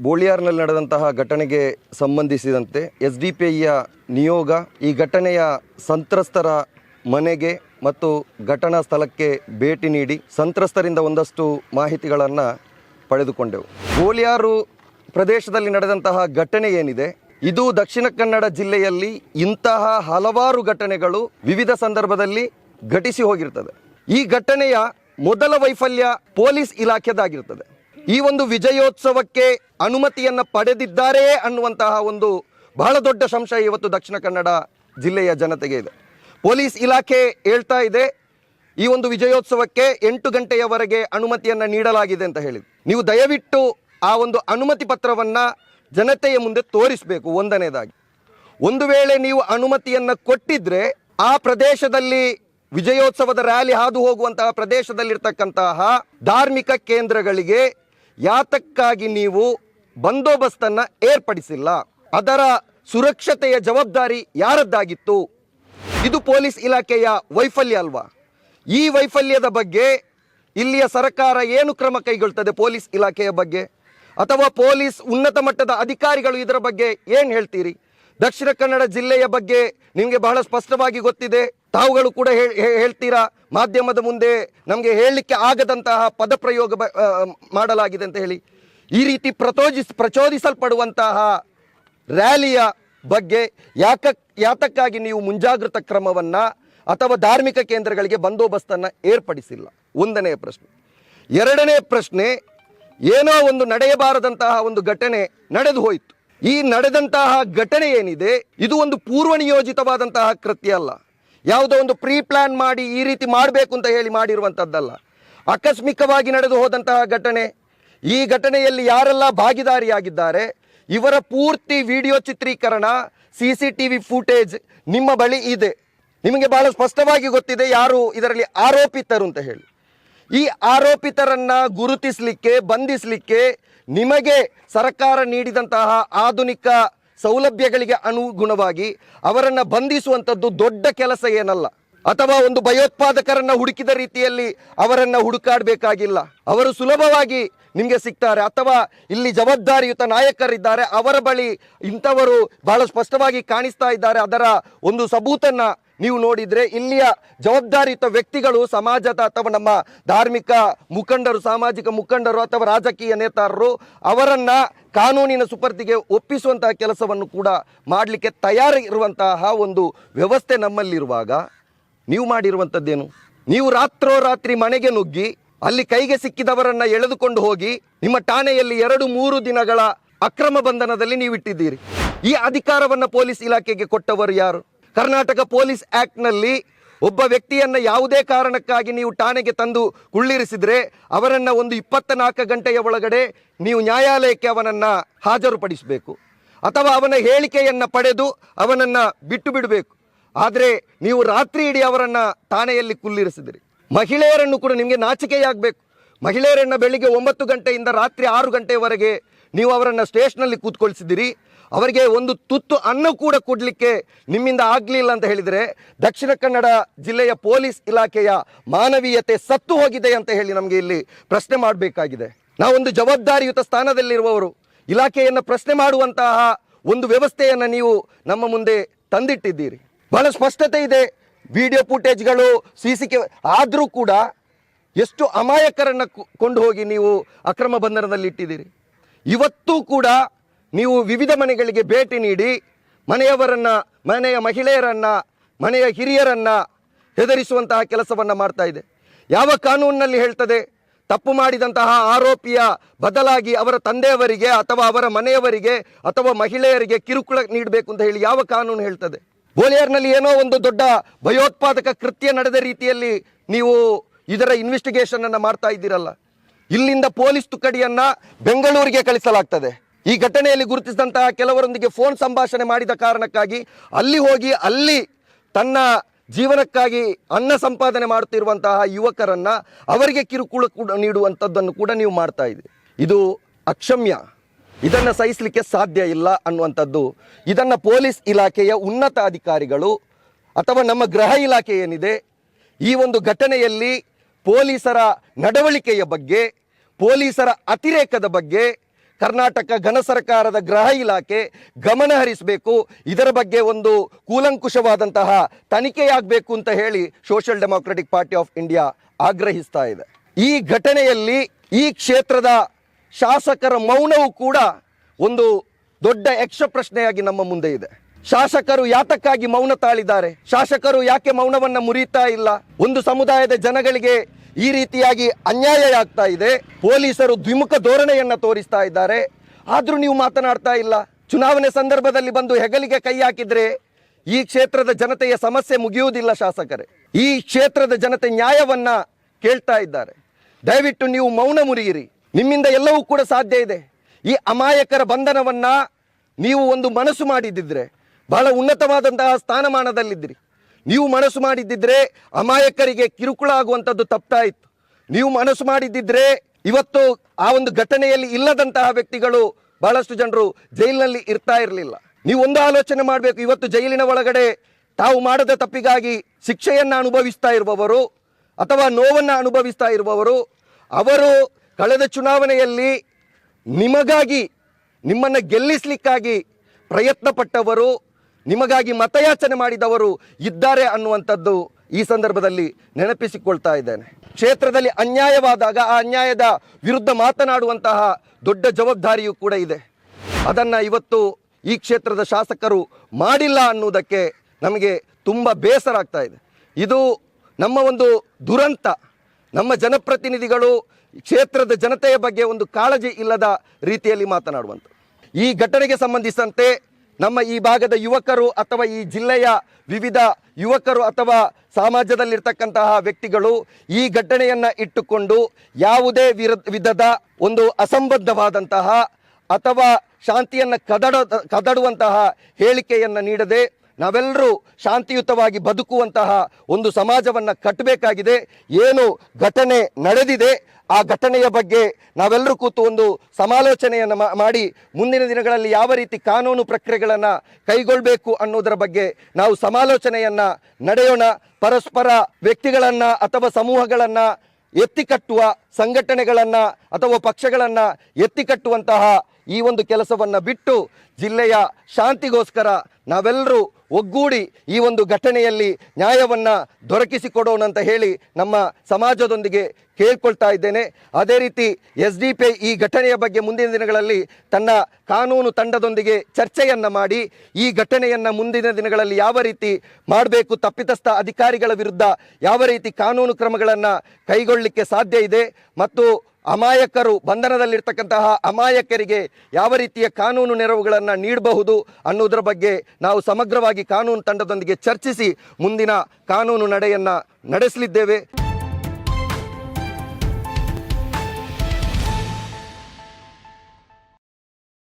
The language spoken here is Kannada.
ಬೋಳಿಯಾರ್ನಲ್ಲಿ ನಡೆದಂತಹ ಘಟನೆಗೆ ಸಂಬಂಧಿಸಿದಂತೆ ಎಸ್ ಡಿ ಪಿ ನಿಯೋಗ ಈ ಘಟನೆಯ ಸಂತ್ರಸ್ತರ ಮನೆಗೆ ಮತ್ತು ಘಟನಾ ಸ್ಥಳಕ್ಕೆ ಭೇಟಿ ನೀಡಿ ಸಂತ್ರಸ್ತರಿಂದ ಒಂದಷ್ಟು ಮಾಹಿತಿಗಳನ್ನು ಪಡೆದುಕೊಂಡೆವು. ಬೋಳಿಯಾರು ಪ್ರದೇಶದಲ್ಲಿ ನಡೆದಂತಹ ಘಟನೆ ಏನಿದೆ? ಇದು ದಕ್ಷಿಣ ಕನ್ನಡ ಜಿಲ್ಲೆಯಲ್ಲಿ ಇಂತಹ ಹಲವಾರು ಘಟನೆಗಳು ವಿವಿಧ ಸಂದರ್ಭದಲ್ಲಿ ಘಟಿಸಿ ಹೋಗಿರ್ತದೆ. ಈ ಘಟನೆಯ ಮೊದಲ ವೈಫಲ್ಯ ಪೊಲೀಸ್ ಇಲಾಖೆದಾಗಿರ್ತದೆ. ಈ ಒಂದು ವಿಜಯೋತ್ಸವಕ್ಕೆ ಅನುಮತಿಯನ್ನು ಪಡೆದಿದ್ದಾರೆಯೇ ಅನ್ನುವಂತಹ ಒಂದು ಬಹಳ ದೊಡ್ಡ ಸಂಶಯ ಇವತ್ತು ದಕ್ಷಿಣ ಕನ್ನಡ ಜಿಲ್ಲೆಯ ಜನತೆಗೆ ಇದೆ. ಪೊಲೀಸ್ ಇಲಾಖೆ ಹೇಳ್ತಾ ಇದೆ, ಈ ಒಂದು ವಿಜಯೋತ್ಸವಕ್ಕೆ ಎಂಟು ಗಂಟೆಯವರೆಗೆ ಅನುಮತಿಯನ್ನು ನೀಡಲಾಗಿದೆ ಅಂತ ಹೇಳಿದ್ರು. ನೀವು ದಯವಿಟ್ಟು ಆ ಒಂದು ಅನುಮತಿ ಪತ್ರವನ್ನು ಜನತೆಯ ಮುಂದೆ ತೋರಿಸಬೇಕು ಒಂದನೇದಾಗಿ. ಒಂದು ವೇಳೆ ನೀವು ಅನುಮತಿಯನ್ನು ಕೊಟ್ಟಿದ್ರೆ ಆ ಪ್ರದೇಶದಲ್ಲಿ ವಿಜಯೋತ್ಸವದ ರ್ಯಾಲಿ ಹಾದು ಹೋಗುವಂತಹ ಪ್ರದೇಶದಲ್ಲಿರ್ತಕ್ಕಂತಹ ಧಾರ್ಮಿಕ ಕೇಂದ್ರಗಳಿಗೆ ಯಾತಕ್ಕಾಗಿ ನೀವು ಬಂದೋಬಸ್ತನ್ನು ಏರ್ಪಡಿಸಿಲ್ಲ? ಅದರ ಸುರಕ್ಷತೆಯ ಜವಾಬ್ದಾರಿ ಯಾರದ್ದಾಗಿತ್ತು? ಇದು ಪೊಲೀಸ್ ಇಲಾಖೆಯ ವೈಫಲ್ಯ ಅಲ್ವಾ? ಈ ವೈಫಲ್ಯದ ಬಗ್ಗೆ ಇಲ್ಲಿಯ ಸರ್ಕಾರ ಏನು ಕ್ರಮ ಕೈಗೊಳ್ತದೆ ಪೊಲೀಸ್ ಇಲಾಖೆಯ ಬಗ್ಗೆ? ಅಥವಾ ಪೊಲೀಸ್ ಉನ್ನತ ಮಟ್ಟದ ಅಧಿಕಾರಿಗಳು ಇದರ ಬಗ್ಗೆ ಏನು ಹೇಳ್ತೀರಿ? ದಕ್ಷಿಣ ಕನ್ನಡ ಜಿಲ್ಲೆಯ ಬಗ್ಗೆ ನಿಮಗೆ ಬಹಳ ಸ್ಪಷ್ಟವಾಗಿ ಗೊತ್ತಿದೆ. ತಾವುಗಳು ಕೂಡ ಹೇಳ್ತೀರಾ? ಮಾಧ್ಯಮದ ಮುಂದೆ ನಮಗೆ ಹೇಳಲಿಕ್ಕೆ ಆಗದಂತಹ ಪದಪ್ರಯೋಗ ಮಾಡಲಾಗಿದೆ ಅಂತ ಹೇಳಿ ಈ ರೀತಿ ಪ್ರಚೋದಿಸ್, ಪ್ರಚೋದಿಸಲ್ಪಡುವಂತಹ ರ್ಯಾಲಿಯ ಬಗ್ಗೆ ಯಾಕ, ಯಾತಕ್ಕಾಗಿ ನೀವು ಮುಂಜಾಗ್ರತಾ ಕ್ರಮವನ್ನು ಅಥವಾ ಧಾರ್ಮಿಕ ಕೇಂದ್ರಗಳಿಗೆ ಬಂದೋಬಸ್ತನ್ನು ಏರ್ಪಡಿಸಿಲ್ಲ? ಒಂದನೆಯ ಪ್ರಶ್ನೆ. ಎರಡನೇ ಪ್ರಶ್ನೆ, ಏನೋ ಒಂದು ನಡೆಯಬಾರದಂತಹ ಒಂದು ಘಟನೆ ನಡೆದು ಹೋಯಿತು. ಈ ನಡೆದಂತಹ ಘಟನೆ ಏನಿದೆ, ಇದು ಒಂದು ಪೂರ್ವ ನಿಯೋಜಿತವಾದಂತಹ ಕೃತ್ಯ ಅಲ್ಲ. ಯಾವುದೋ ಒಂದು ಪ್ರೀ ಪ್ಲಾನ್ ಮಾಡಿ ಈ ರೀತಿ ಮಾಡಬೇಕು ಅಂತ ಹೇಳಿ ಮಾಡಿರುವಂಥದ್ದಲ್ಲ. ಆಕಸ್ಮಿಕವಾಗಿ ನಡೆದು ಹೋದಂತಹ ಘಟನೆ, ಈ ಘಟನೆಯಲ್ಲಿ ಯಾರೆಲ್ಲ ಭಾಗಿದಾರಿಯಾಗಿದ್ದಾರೆ, ಇವರ ಪೂರ್ತಿ ವಿಡಿಯೋ ಚಿತ್ರೀಕರಣ, C C T V footage ನಿಮ್ಮ ಬಳಿ ಇದೆ. ನಿಮಗೆ ಬಹಳ ಸ್ಪಷ್ಟವಾಗಿ ಗೊತ್ತಿದೆ ಯಾರು ಇದರಲ್ಲಿ ಆರೋಪಿತರು ಅಂತ ಹೇಳಿ. ಈ ಆರೋಪಿತರನ್ನ ಗುರುತಿಸಲಿಕ್ಕೆ, ಬಂಧಿಸಲಿಕ್ಕೆ ನಿಮಗೆ ಸರ್ಕಾರ ನೀಡಿದಂತಹ ಆಧುನಿಕ ಸೌಲಭ್ಯಗಳಿಗೆ ಅನುಗುಣವಾಗಿ ಅವರನ್ನು ಬಂಧಿಸುವಂಥದ್ದು ದೊಡ್ಡ ಕೆಲಸ ಏನಲ್ಲ. ಅಥವಾ ಒಂದು ಭಯೋತ್ಪಾದಕರನ್ನು ಹುಡುಕಿದ ರೀತಿಯಲ್ಲಿ ಅವರನ್ನು ಹುಡುಕಾಡಬೇಕಾಗಿಲ್ಲ. ಅವರು ಸುಲಭವಾಗಿ ನಿಮಗೆ ಸಿಗ್ತಾರೆ. ಅಥವಾ ಇಲ್ಲಿ ಜವಾಬ್ದಾರಿಯುತ ನಾಯಕರಿದ್ದಾರೆ. ಅವರ ಬಳಿ ಇಂಥವರು ಬಹಳ ಸ್ಪಷ್ಟವಾಗಿ ಕಾಣಿಸ್ತಾ ಇದ್ದಾರೆ. ಅದರ ಒಂದು ಸಬೂತನ್ನು ನೀವು ನೋಡಿದರೆ ಇಲ್ಲಿಯ ಜವಾಬ್ದಾರಿಯುತ ವ್ಯಕ್ತಿಗಳು ಸಮಾಜದ ಅಥವಾ ನಮ್ಮ ಧಾರ್ಮಿಕ ಮುಖಂಡರು, ಸಾಮಾಜಿಕ ಮುಖಂಡರು ಅಥವಾ ರಾಜಕೀಯ ನೇತಾರರು ಅವರನ್ನು ಕಾನೂನಿನ ಸುಪರ್ದಿಗೆ ಒಪ್ಪಿಸುವಂತಹ ಕೆಲಸವನ್ನು ಕೂಡ ಮಾಡಲಿಕ್ಕೆ ತಯಾರಿರುವಂತಹ ಒಂದು ವ್ಯವಸ್ಥೆ ನಮ್ಮಲ್ಲಿರುವಾಗ ನೀವು ಮಾಡಿರುವಂಥದ್ದೇನು? ನೀವು ರಾತ್ರೋರಾತ್ರಿ ಮನೆಗೆ ನುಗ್ಗಿ ಅಲ್ಲಿ ಕೈಗೆ ಸಿಕ್ಕಿದವರನ್ನ ಎಳೆದುಕೊಂಡು ಹೋಗಿ ನಿಮ್ಮ ಠಾಣೆಯಲ್ಲಿ ಎರಡು ಮೂರು ದಿನಗಳ ಅಕ್ರಮ ಬಂಧನದಲ್ಲಿ ನೀವು ಇಟ್ಟಿದ್ದೀರಿ ಈ ಅಧಿಕಾರವನ್ನ ಪೊಲೀಸ್ ಇಲಾಖೆಗೆ ಕೊಟ್ಟವರು ಯಾರು? ಕರ್ನಾಟಕ ಪೊಲೀಸ್ ಆಕ್ಟ್ನಲ್ಲಿ ಒಬ್ಬ ವ್ಯಕ್ತಿಯನ್ನ ಯಾವುದೇ ಕಾರಣಕ್ಕಾಗಿ ನೀವು ಠಾಣೆಗೆ ತಂದು ಕುಳ್ಳಿರಿಸಿದ್ರೆ ಅವರನ್ನ ಒಂದು ಇಪ್ಪತ್ತ ನಾಲ್ಕು ಗಂಟೆಯ ಒಳಗಡೆ ನೀವು ನ್ಯಾಯಾಲಯಕ್ಕೆ ಅವನನ್ನ ಹಾಜರುಪಡಿಸಬೇಕು. ಅಥವಾ ಅವನ ಹೇಳಿಕೆಯನ್ನ ಪಡೆದು ಅವನನ್ನ ಬಿಟ್ಟು ಬಿಡಬೇಕು. ಆದರೆ ನೀವು ರಾತ್ರಿ ಇಡೀ ಅವರನ್ನ ಠಾಣೆಯಲ್ಲಿ ಕುಳ್ಳಿರಿಸಿದಿರಿ. ಮಹಿಳೆಯರನ್ನು ಕೂಡ ನಿಮಗೆ ನಾಚಿಕೆಯಾಗಬೇಕು. ಮಹಿಳೆಯರನ್ನು ಬೆಳಿಗ್ಗೆ ಒಂಬತ್ತು ಗಂಟೆಯಿಂದ ರಾತ್ರಿ ಆರು ಗಂಟೆವರೆಗೆ ನೀವು ಅವರನ್ನು ಸ್ಟೇಷನಲ್ಲಿ ಕೂತ್ಕೊಳ್ಸಿದ್ದೀರಿ. ಅವರಿಗೆ ಒಂದು ತುತ್ತು ಅನ್ನ ಕೂಡ ಕೊಡಲಿಕ್ಕೆ ನಿಮ್ಮಿಂದ ಆಗಲಿಲ್ಲ ಅಂತ ಹೇಳಿದರೆ ದಕ್ಷಿಣ ಕನ್ನಡ ಜಿಲ್ಲೆಯ ಪೊಲೀಸ್ ಇಲಾಖೆಯ ಮಾನವೀಯತೆ ಸತ್ತು ಹೋಗಿದೆ ಅಂತ ಹೇಳಿ ನಮಗೆ ಇಲ್ಲಿ ಪ್ರಶ್ನೆ ಮಾಡಬೇಕಾಗಿದೆ. ನಾವೊಂದು ಜವಾಬ್ದಾರಿಯುತ ಸ್ಥಾನದಲ್ಲಿರುವವರು, ಇಲಾಖೆಯನ್ನು ಪ್ರಶ್ನೆ ಮಾಡುವಂತಹ ಒಂದು ವ್ಯವಸ್ಥೆಯನ್ನು ನೀವು ನಮ್ಮ ಮುಂದೆ ತಂದಿಟ್ಟಿದ್ದೀರಿ. ಬಹಳ ಸ್ಪಷ್ಟತೆ ಇದೆ. ವಿಡಿಯೋ ಫುಟೇಜ್ಗಳು ಸಿ ಸಿ ಕೆ ಆದರೂ ಕೂಡ ಎಷ್ಟು ಅಮಾಯಕರನ್ನು ಕೊಂಡು ಹೋಗಿ ನೀವು ಅಕ್ರಮ ಬಂಧನದಲ್ಲಿ ಇಟ್ಟಿದ್ದೀರಿ. ಇವತ್ತೂ ಕೂಡ ನೀವು ವಿವಿಧ ಮನೆಗಳಿಗೆ ಭೇಟಿ ನೀಡಿ, ಮನೆಯವರನ್ನು, ಮನೆಯ ಮಹಿಳೆಯರನ್ನು, ಮನೆಯ ಹಿರಿಯರನ್ನು ಹೆದರಿಸುವಂತಹ ಕೆಲಸವನ್ನು ಮಾಡ್ತಾ ಇದೆ. ಯಾವ ಕಾನೂನಿನಲ್ಲಿ ಹೇಳ್ತದೆ, ತಪ್ಪು ಮಾಡಿದಂತಹ ಆರೋಪಿಯ ಬದಲಾಗಿ ಅವರ ತಂದೆಯವರಿಗೆ ಅಥವಾ ಅವರ ಮನೆಯವರಿಗೆ ಅಥವಾ ಮಹಿಳೆಯರಿಗೆ ಕಿರುಕುಳ ನೀಡಬೇಕು ಅಂತ ಹೇಳಿ ಯಾವ ಕಾನೂನು ಹೇಳ್ತದೆ? ಬೋಲಿಯರ್ನಲ್ಲಿ ಏನೋ ಒಂದು ದೊಡ್ಡ ಭಯೋತ್ಪಾದಕ ಕೃತ್ಯ ನಡೆದ ರೀತಿಯಲ್ಲಿ ನೀವು ಇದರ ಇನ್ವೆಸ್ಟಿಗೇಷನನ್ನು ಮಾಡ್ತಾ ಇದ್ದೀರಲ್ಲ. ಇಲ್ಲಿಂದ ಪೊಲೀಸ್ ತುಕಡಿಯನ್ನ ಬೆಂಗಳೂರಿಗೆ ಕಳಿಸಲಾಗ್ತದೆ. ಈ ಘಟನೆಯಲ್ಲಿ ಗುರುತಿಸಿದಂತಹ ಕೆಲವರೊಂದಿಗೆ ಫೋನ್ ಸಂಭಾಷಣೆ ಮಾಡಿದ ಕಾರಣಕ್ಕಾಗಿ ಅಲ್ಲಿ ಹೋಗಿ ಅಲ್ಲಿ ತನ್ನ ಜೀವನಕ್ಕಾಗಿ ಅನ್ನ ಸಂಪಾದನೆ ಮಾಡುತ್ತಿರುವಂತಹ ಯುವಕರನ್ನ ಅವರಿಗೆ ಕಿರುಕುಳ ಕೂಡ ನೀಡುವಂಥದ್ದನ್ನು ಕೂಡ ನೀವು ಮಾಡ್ತಾ ಇದೆ ಇದು ಅಕ್ಷಮ್ಯ. ಇದನ್ನು ಸಹಿಸಲಿಕ್ಕೆ ಸಾಧ್ಯ ಇಲ್ಲ ಅನ್ನುವಂಥದ್ದು. ಇದನ್ನು ಪೊಲೀಸ್ ಇಲಾಖೆಯ ಉನ್ನತ ಅಧಿಕಾರಿಗಳು ಅಥವಾ ನಮ್ಮ ಗೃಹ ಇಲಾಖೆ ಏನಿದೆ, ಈ ಒಂದು ಘಟನೆಯಲ್ಲಿ ಪೊಲೀಸರ ನಡವಳಿಕೆಯ ಬಗ್ಗೆ, ಪೊಲೀಸರ ಅತಿರೇಕದ ಬಗ್ಗೆ, ಕರ್ನಾಟಕ ಘನ ಸರ್ಕಾರದ ಗೃಹ ಇಲಾಖೆ ಗಮನ ಹರಿಸಬೇಕು. ಇದರ ಬಗ್ಗೆ ಒಂದು ಕೂಲಂಕುಷವಾದಂತಹ ತನಿಖೆಯಾಗಬೇಕು ಅಂತ ಹೇಳಿ social democratic party of India ಆಗ್ರಹಿಸ್ತಾ ಇದೆ. ಈ ಘಟನೆಯಲ್ಲಿ ಈ ಕ್ಷೇತ್ರದ ಶಾಸಕರ ಮೌನವು ಕೂಡ ಒಂದು ದೊಡ್ಡ ಯಕ್ಷ ಪ್ರಶ್ನೆಯಾಗಿ ನಮ್ಮ ಮುಂದೆ ಇದೆ. ಶಾಸಕರು ಯಾತಕ್ಕಾಗಿ ಮೌನ ತಾಳಿದ್ದಾರೆ? ಶಾಸಕರು ಯಾಕೆ ಮೌನವನ್ನ ಮುರಿತಾ ಇಲ್ಲ? ಒಂದು ಸಮುದಾಯದ ಜನಗಳಿಗೆ ಈ ರೀತಿಯಾಗಿ ಅನ್ಯಾಯ ಆಗ್ತಾ ಇದೆ. ಪೊಲೀಸರು ದ್ವಿಮುಖ ಧೋರಣೆಯನ್ನು ತೋರಿಸ್ತಾ ಇದ್ದಾರೆ. ಆದರೂ ನೀವು ಮಾತನಾಡ್ತಾ ಇಲ್ಲ. ಚುನಾವಣೆ ಸಂದರ್ಭದಲ್ಲಿ ಬಂದು ಹೆಗಲಿಗೆ ಕೈ ಹಾಕಿದ್ರೆ ಈ ಕ್ಷೇತ್ರದ ಜನತೆಯ ಸಮಸ್ಯೆ ಮುಗಿಯುವುದಿಲ್ಲ ಶಾಸಕರೇ. ಈ ಕ್ಷೇತ್ರದ ಜನತೆ ನ್ಯಾಯವನ್ನ ಕೇಳ್ತಾ ಇದ್ದಾರೆ. ದಯವಿಟ್ಟು ನೀವು ಮೌನ ಮುರಿಯಿರಿ. ನಿಮ್ಮಿಂದ ಎಲ್ಲವೂ ಕೂಡ ಸಾಧ್ಯ ಇದೆ. ಈ ಅಮಾಯಕರ ಬಂಧನವನ್ನ ನೀವು ಒಂದು ಮನಸ್ಸು ಮಾಡಿದ್ದಿದ್ರೆ, ಬಹಳ ಉನ್ನತವಾದಂತಹ ಸ್ಥಾನಮಾನದಲ್ಲಿದ್ದಿರಿ. ನೀವು ಮನಸ್ಸು ಮಾಡಿದ್ದಿದ್ರೆ ಅಮಾಯಕರಿಗೆ ಕಿರುಕುಳ ಆಗುವಂಥದ್ದು ತಪ್ತಾ ಇತ್ತು ನೀವು ಮನಸ್ಸು ಮಾಡಿದ್ದಿದ್ರೆ ಇವತ್ತು ಆ ಒಂದು ಘಟನೆಯಲ್ಲಿ ಇಲ್ಲದಂತಹ ವ್ಯಕ್ತಿಗಳು ಬಹಳಷ್ಟು ಜನರು ಜೈಲಿನಲ್ಲಿ ಇರ್ತಾ ಇರಲಿಲ್ಲ. ನೀವು ಒಂದು ಆಲೋಚನೆ ಮಾಡಬೇಕು, ಇವತ್ತು ಜೈಲಿನ ಒಳಗಡೆ ತಾವು ಮಾಡದ ತಪ್ಪಿಗಾಗಿ ಶಿಕ್ಷೆಯನ್ನು ಅನುಭವಿಸ್ತಾ ಇರುವವರು ಅಥವಾ ನೋವನ್ನು ಅನುಭವಿಸ್ತಾ ಇರುವವರು, ಅವರು ಕಳೆದ ಚುನಾವಣೆಯಲ್ಲಿ ನಿಮಗಾಗಿ, ನಿಮ್ಮನ್ನು ಗೆಲ್ಲಿಸಲಿಕ್ಕಾಗಿ ಪ್ರಯತ್ನಪಟ್ಟವರು, ನಿಮಗಾಗಿ ಮತಯಾಚನೆ ಮಾಡಿದವರು ಇದ್ದಾರೆ ಅನ್ನುವಂಥದ್ದು ಈ ಸಂದರ್ಭದಲ್ಲಿ ನೆನಪಿಸಿಕೊಳ್ತಾ ಇದ್ದೇನೆ. ಕ್ಷೇತ್ರದಲ್ಲಿ ಅನ್ಯಾಯವಾದಾಗ ಆ ಅನ್ಯಾಯದ ವಿರುದ್ಧ ಮಾತನಾಡುವಂತಹ ದೊಡ್ಡ ಜವಾಬ್ದಾರಿಯೂ ಕೂಡ ಇದೆ. ಅದನ್ನು ಇವತ್ತು ಈ ಕ್ಷೇತ್ರದ ಶಾಸಕರು ಮಾಡಿಲ್ಲ ಅನ್ನುವುದಕ್ಕೆ ನಮಗೆ ತುಂಬ ಬೇಸರ ಆಗ್ತಾ ಇದೆ. ಇದು ನಮ್ಮ ಒಂದು ದುರಂತ. ನಮ್ಮ ಜನಪ್ರತಿನಿಧಿಗಳು ಕ್ಷೇತ್ರದ ಜನತೆಯ ಬಗ್ಗೆ ಒಂದು ಕಾಳಜಿ ಇಲ್ಲದ ರೀತಿಯಲ್ಲಿ ಮಾತನಾಡುವಂಥ ಈ ಘಟನೆಗೆ ಸಂಬಂಧಿಸಿದಂತೆ ನಮ್ಮ ಈ ಭಾಗದ ಯುವಕರು ಅಥವಾ ಈ ಜಿಲ್ಲೆಯ ವಿವಿಧ ಯುವಕರು ಅಥವಾ ಸಮಾಜದಲ್ಲಿರ್ತಕ್ಕಂತಹ ವ್ಯಕ್ತಿಗಳು ಈ ಘಟನೆಯನ್ನು ಇಟ್ಟುಕೊಂಡು ಯಾವುದೇ ವಿರ ವಿಧದ ಒಂದು ಅಸಂಬದ್ಧವಾದಂತಹ ಅಥವಾ ಶಾಂತಿಯನ್ನು ಕದಡ, ಕದಡುವಂತಹ ಹೇಳಿಕೆಯನ್ನು ನೀಡದೆ ನಾವೆಲ್ಲರೂ ಶಾಂತಿಯುತವಾಗಿ ಬದುಕುವಂತಹ ಒಂದು ಸಮಾಜವನ್ನು ಕಟ್ಟಬೇಕಾಗಿದೆ. ಏನು ಘಟನೆ ನಡೆದಿದೆ ಆ ಘಟನೆಯ ಬಗ್ಗೆ ನಾವೆಲ್ಲರೂ ಕೂತು ಒಂದು ಸಮಾಲೋಚನೆಯನ್ನು ಮಾಡಿ ಮುಂದಿನ ದಿನಗಳಲ್ಲಿ ಯಾವ ರೀತಿ ಕಾನೂನು ಪ್ರಕ್ರಿಯೆಗಳನ್ನು ಕೈಗೊಳ್ಳಬೇಕು ಅನ್ನೋದರ ಬಗ್ಗೆ ನಾವು ಸಮಾಲೋಚನೆಯನ್ನು ನಡೆಯೋಣ. ಪರಸ್ಪರ ವ್ಯಕ್ತಿಗಳನ್ನು ಅಥವಾ ಸಮೂಹಗಳನ್ನು ಎತ್ತಿಕಟ್ಟುವ ಸಂಘಟನೆಗಳನ್ನು ಅಥವಾ ಪಕ್ಷಗಳನ್ನು ಎತ್ತಿಕಟ್ಟುವಂತಹ ಈ ಒಂದು ಕೆಲಸವನ್ನು ಬಿಟ್ಟು ಜಿಲ್ಲೆಯ ಶಾಂತಿಗೋಸ್ಕರ ನಾವೆಲ್ಲರೂ ಒಗ್ಗೂಡಿ ಈ ಒಂದು ಘಟನೆಯಲ್ಲಿ ನ್ಯಾಯವನ್ನು ದೊರಕಿಸಿಕೊಡೋಣ ಅಂತ ಹೇಳಿ ನಮ್ಮ ಸಮಾಜದೊಂದಿಗೆ ಕೇಳ್ಕೊಳ್ತಾ ಇದ್ದೇನೆ. ಅದೇ ರೀತಿ ಎಸ್ ಡಿ ಪಿ ಈ ಘಟನೆಯ ಬಗ್ಗೆ ಮುಂದಿನ ದಿನಗಳಲ್ಲಿ ತನ್ನ ಕಾನೂನು ತಂಡದೊಂದಿಗೆ ಚರ್ಚೆಯನ್ನು ಮಾಡಿ, ಈ ಘಟನೆಯನ್ನು ಮುಂದಿನ ದಿನಗಳಲ್ಲಿ ಯಾವ ರೀತಿ ಮಾಡಬೇಕು, ತಪ್ಪಿತಸ್ಥ ಅಧಿಕಾರಿಗಳ ವಿರುದ್ಧ ಯಾವ ರೀತಿ ಕಾನೂನು ಕ್ರಮಗಳನ್ನು ಕೈಗೊಳ್ಳಲಿಕ್ಕೆ ಸಾಧ್ಯ ಇದೆ ಮತ್ತು ಅಮಾಯಕರು ಬಂಧನದಲ್ಲಿರ್ತಕ್ಕಂತಹ ಅಮಾಯಕರಿಗೆ ಯಾವ ರೀತಿಯ ಕಾನೂನು ನೆರವುಗಳನ್ನು ನೀಡಬಹುದು ಅನ್ನೋದರ ಬಗ್ಗೆ ನಾವು ಸಮಗ್ರವಾಗಿ ಕಾನೂನು ತಂಡದೊಂದಿಗೆ ಚರ್ಚಿಸಿ ಮುಂದಿನ ಕಾನೂನು ನಡೆಯನ್ನು ನಡೆಸಲಿದ್ದೇವೆ.